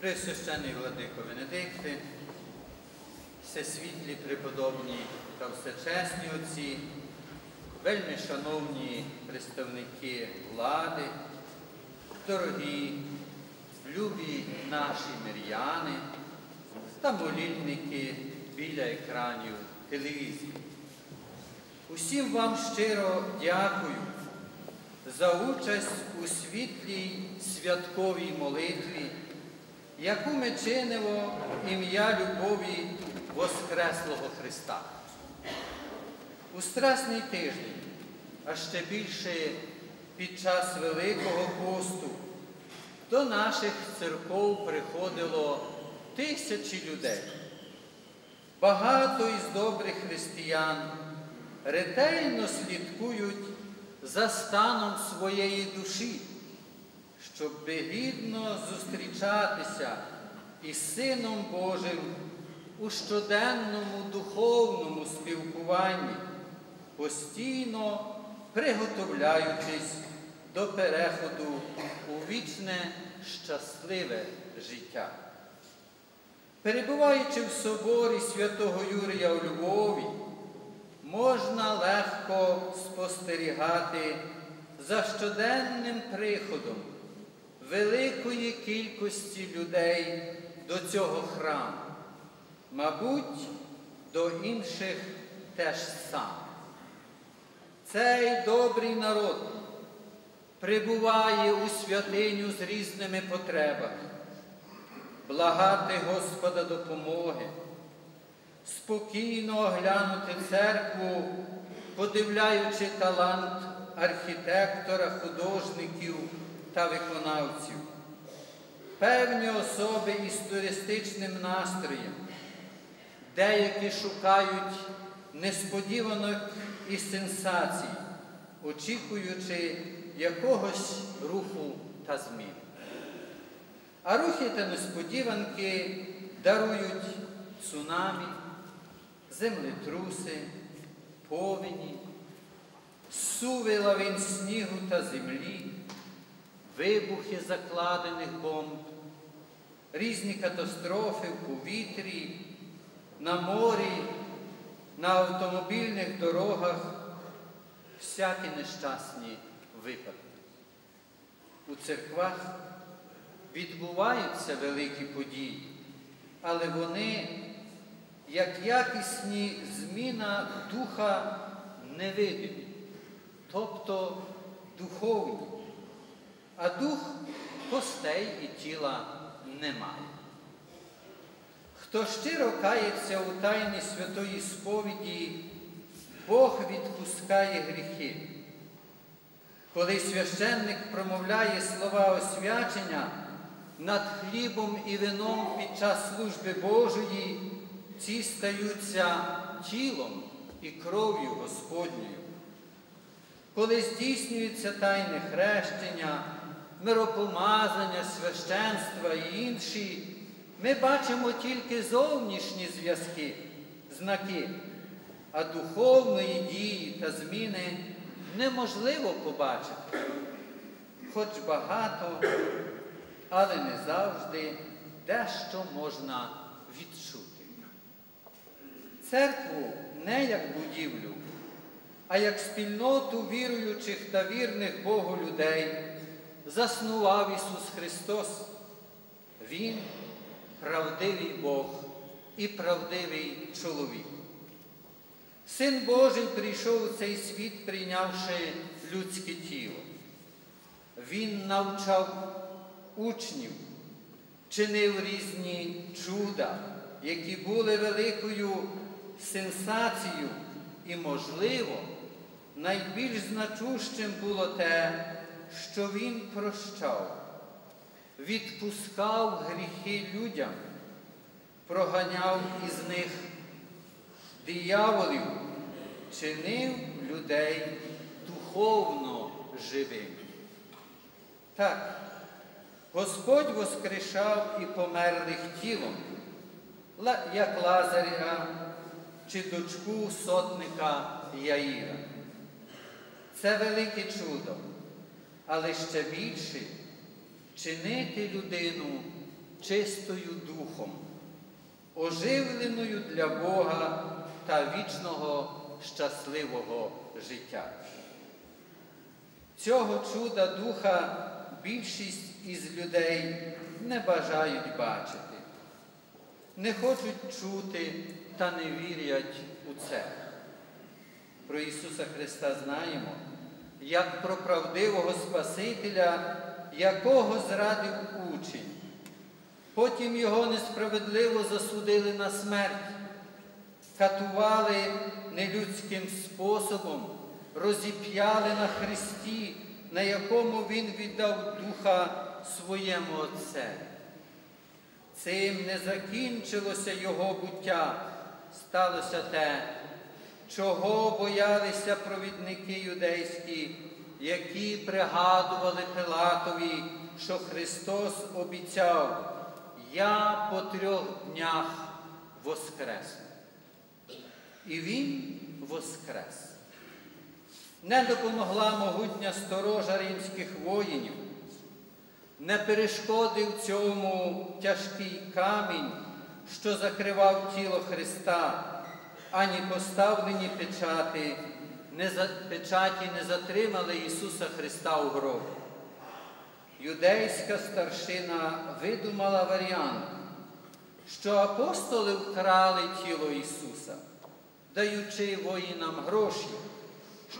Пресвящений владико Венедикти, всесвітлі преподобні та всечесні отці, вельми шановні представники влади, дорогі, любі наші мир'яни та молільники біля екранів телевізії. Усім вам щиро дякую за участь у світлій святковій молитві, яку ми чинимо ім'я любові Воскреслого Христа. У Страсний тиждень, а ще більше під час Великого посту, до наших церков приходило тисячі людей. Багато із добрих християн ретельно слідкують за станом своєї душі, щоб гідно зустрічатися із Сином Божим у щоденному духовному спілкуванні, постійно приготовляючись до переходу у вічне щасливе життя. Перебуваючи в соборі святого Юрія у Львові, можна легко спостерігати за щоденним приходом великої кількості людей до цього храму, мабуть, до інших теж саме. Цей добрий народ прибуває у святиню з різними потребами, благати Господа допомоги, спокійно оглянути церкву, подивляючи талант архітектора, художників та виконавців, певні особи із туристичним настроєм, деякі шукають несподіванок і сенсацій, очікуючи якогось руху та змін. А рухи та несподіванки дарують цунамі, землетруси, повені, суви лавин снігу та землі, вибухи закладених бомб, різні катастрофи в повітрі, на морі, на автомобільних дорогах, всякі нещасні випадки. У церквах відбуваються великі події, але вони, як якісні зміна духа невидимі, тобто духовні, а дух костей і тіла немає. Хто щиро кається у тайні святої сповіді, Бог відпускає гріхи. Коли священник промовляє слова освячення над хлібом і вином під час служби Божої, ці стаються тілом і кров'ю Господньою. Коли здійснюється тайне хрещення, миропомазання, священства і інші, ми бачимо тільки зовнішні зв'язки, знаки, а духовної дії та зміни неможливо побачити, хоч багато, але не завжди дещо можна відчути. Церкву не як будівлю, а як спільноту віруючих та вірних Богу людей заснував Ісус Христос. Він правдивий Бог і правдивий чоловік. Син Божий прийшов у цей світ, прийнявши людське тіло. Він навчав учнів, чинив різні чуда, які були великою сенсацією і, можливо, найбільш значущим було те, що Він прощав, відпускав гріхи людям, проганяв із них дияволів, чинив людей духовно живими. Так, Господь воскрешав і померлих тілом, як Лазаря чи дочку сотника Яїра. Це велике чудо, але ще більше чинити людину чистою духом, оживленою для Бога та вічного щасливого життя. Цього чуда духа більшість із людей не бажають бачити, не хочуть чути та не вірять у це. Про Ісуса Христа знаємо, як про правдивого Спасителя, якого зрадив учень. Потім його несправедливо засудили на смерть, катували нелюдським способом, розіп'яли на Христі, на якому Він віддав духа своєму Отцеві. Цим не закінчилося його буття, сталося те, чого боялися провідники юдейські, які пригадували Пилатові, що Христос обіцяв, я по трьох днях воскресну. І Він воскрес. Не допомогла могутня сторожа римських воїнів, не перешкодив цьому тяжкий камінь, що закривав тіло Христа, ані поставлені печати, не за, печаті не затримали Ісуса Христа у гробі. Юдейська старшина видумала варіант, що апостоли вкрали тіло Ісуса, даючи воїнам гроші,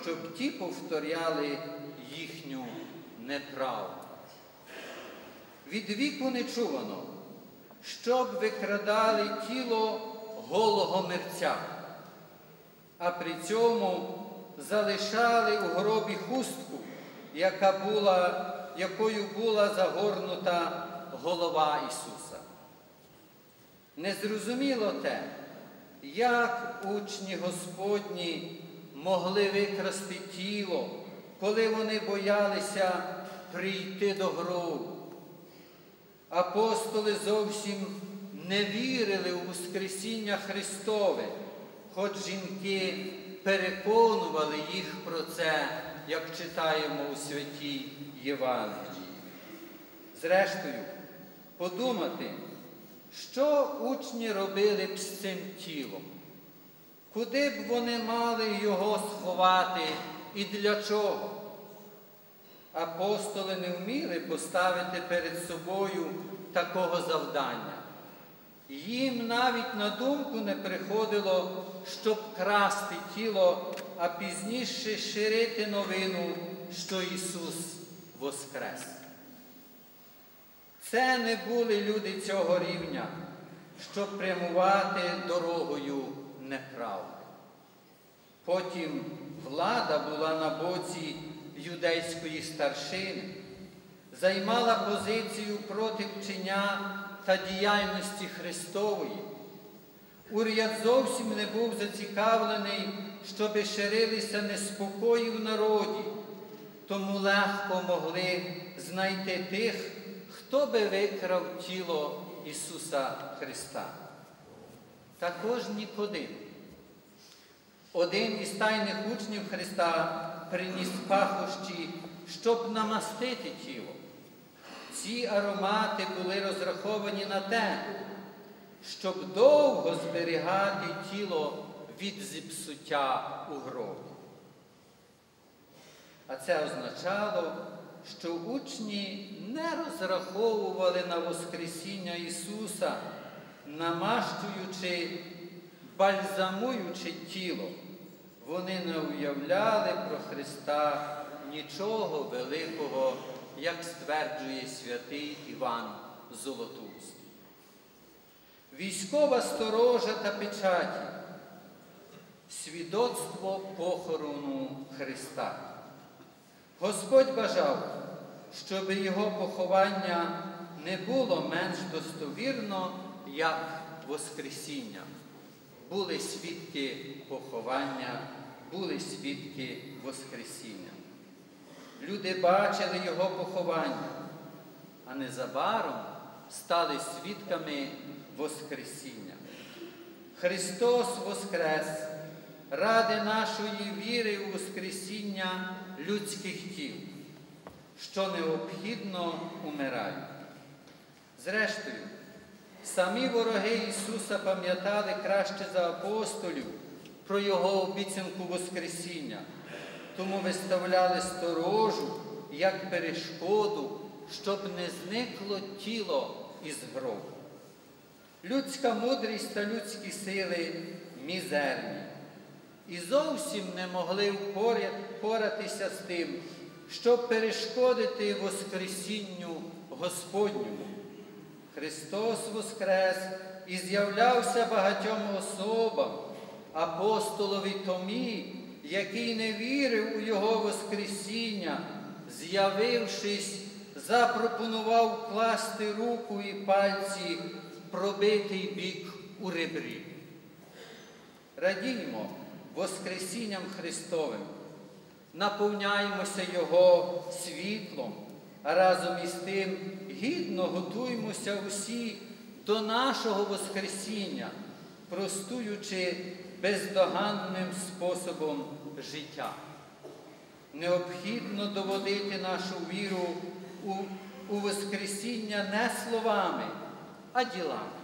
щоб ті повторяли їхню неправду. Від віку не чувано, щоб викрадали тіло голого мерця, а при цьому залишали у гробі хустку, яка була, якою була загорнута голова Ісуса. Незрозуміло те, як учні Господні могли викрасти тіло, коли вони боялися прийти до гробу. Апостоли зовсім не вірили у Воскресіння Христове, хоч жінки переконували їх про це, як читаємо у святій Євангелії. Зрештою, подумати, що учні робили б з цим тілом, куди б вони мали його сховати і для чого? Апостоли не вміли поставити перед собою такого завдання. Їм навіть на думку не приходило, щоб красти тіло, а пізніше ширити новину, що Ісус воскрес. Це не були люди цього рівня, щоб прямувати дорогою неправди. Потім влада була на боці юдейської старшини, займала позицію проти вчення та діяльності Христової. Уряд зовсім не був зацікавлений, щоби ширилися неспокої в народі, тому легко могли знайти тих, хто би викрав тіло Ісуса Христа. Також Нікодим. Один із тайних учнів Христа приніс пахощі, щоб намастити тіло. Ці аромати були розраховані на те, щоб довго зберігати тіло від зіпсуття у гробі. А це означало, що учні не розраховували на Воскресіння Ісуса, намащуючи, бальзамуючи тіло. Вони не уявляли про Христа нічого великого, як стверджує святий Іван Золотуст. Військова сторожа та печаті свідоцтво похорону Христа. Господь бажав, щоб його поховання не було менш достовірно, як Воскресіння. Були свідки поховання, були свідки Воскресіння. Люди бачили його поховання, а незабаром стали свідками Воскресіння. Христос Воскрес ради нашої віри у Воскресіння людських тіл, що необхідно умирають. Зрештою, самі вороги Ісуса пам'ятали краще за апостолів про Його обіцянку Воскресіння, тому виставляли сторожу як перешкоду, щоб не зникло тіло із гробу. Людська мудрість та людські сили мізерні. І зовсім не могли впоратися з тим, щоб перешкодити Воскресінню Господньому. Христос Воскрес і з'являвся багатьом особам, апостолові Томі, який не вірив у Його Воскресіння, з'явившись, запропонував класти руку і пальці в пробитий бік у ребрі. Радіємо Воскресінням Христовим, наповняємося Його світлом, а разом із тим гідно готуємося усі до нашого Воскресіння, простуючи бездоганним способом життя. Необхідно доводити нашу віру у, у Воскресіння не словами, а ділами.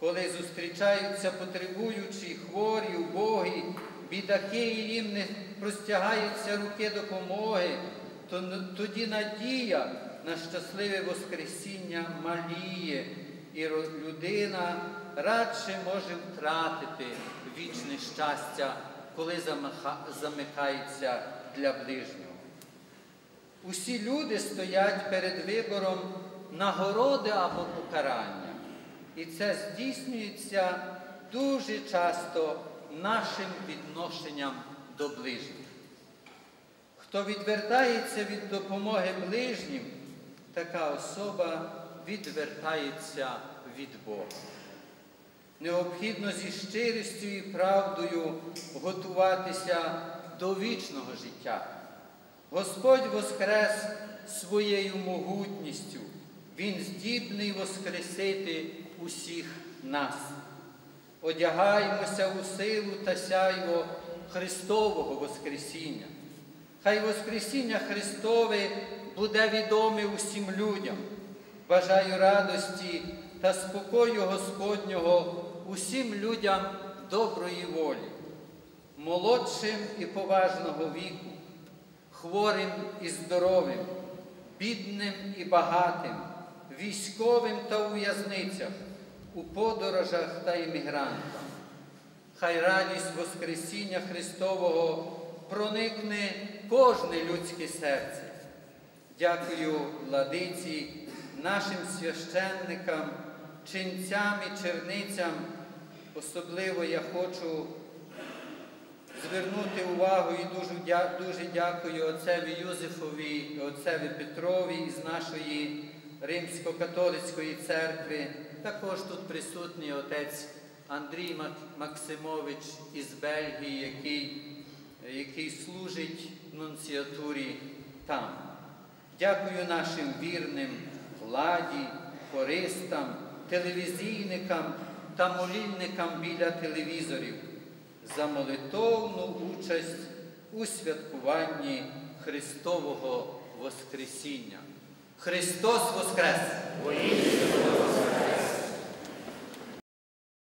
Коли зустрічаються потребуючі, хворі, убогі, бідаки і їм не простягаються руки допомоги, то тоді надія на щасливе Воскресіння маліє, і людина радше може втратити вічне щастя, коли замикається для ближнього. Усі люди стоять перед вибором нагороди або покарання. І це здійснюється дуже часто нашим відношенням до ближніх. Хто відвертається від допомоги ближнім, така особа відвертається від Бога. Необхідно зі щирістю і правдою готуватися до вічного життя. Господь воскрес своєю могутністю, Він здібний воскресити усіх нас. Одягаємося у силу та сяйво Христового Воскресіння. Хай Воскресіння Христове буде відоме усім людям. Бажаю радості та спокою Господнього усім людям доброї волі, молодшим і поважного віку, хворим і здоровим, бідним і багатим, військовим та у в'язницях, у подорожах та іммігрантах. Хай радість Воскресіння Христового проникне кожне людське серце. Дякую владиці, нашим священникам, ченцям і черницям. Особливо я хочу звернути увагу і дуже дуже дякую отцеві Юзефові отцеві Петрові із нашої Римсько-католицької церкви. Також тут присутній отець Андрій Максимович із Бельгії, який, який служить нунціатурі там. Дякую нашим вірним владі, хористам, телевізійникам та молільникам біля телевізорів за молитовну участь у святкуванні Христового Воскресіння. Христос Воскрес!